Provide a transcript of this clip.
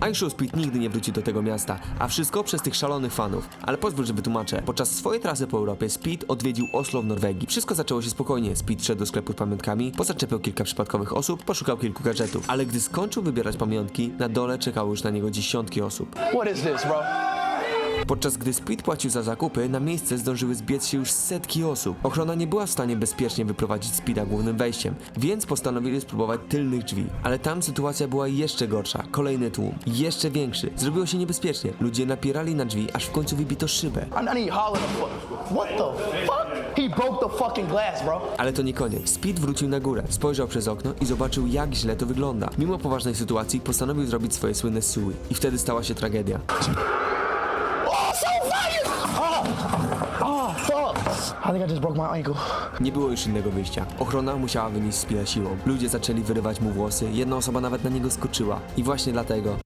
Aisho Speed nigdy nie wróci do tego miasta, a wszystko przez tych szalonych fanów. Ale pozwól, że wytłumaczę. Podczas swojej trasy po Europie Speed odwiedził Oslo w Norwegii. Wszystko zaczęło się spokojnie. Speed szedł do sklepu z pamiątkami, pozaczepiał kilka przypadkowych osób, poszukał kilku gadżetów. Ale gdy skończył wybierać pamiątki, na dole czekały już na niego dziesiątki osób. What is this, bro? Podczas gdy Speed płacił za zakupy, na miejsce zdążyły zbiec się już setki osób. Ochrona nie była w stanie bezpiecznie wyprowadzić Speeda głównym wejściem, więc postanowili spróbować tylnych drzwi. Ale tam sytuacja była jeszcze gorsza. Kolejny tłum, jeszcze większy. Zrobiło się niebezpiecznie. Ludzie napierali na drzwi, aż w końcu wybito szybę. Ale to nie koniec. Speed wrócił na górę, spojrzał przez okno i zobaczył jak źle to wygląda. Mimo poważnej sytuacji postanowił zrobić swoje słynne sui. I wtedy stała się tragedia. I think I just broke my ankle. Nie było już innego wyjścia. Ochrona musiała wynieść Speeda siłą. Ludzie zaczęli wyrywać mu włosy, jedna osoba nawet na niego skoczyła. I właśnie dlatego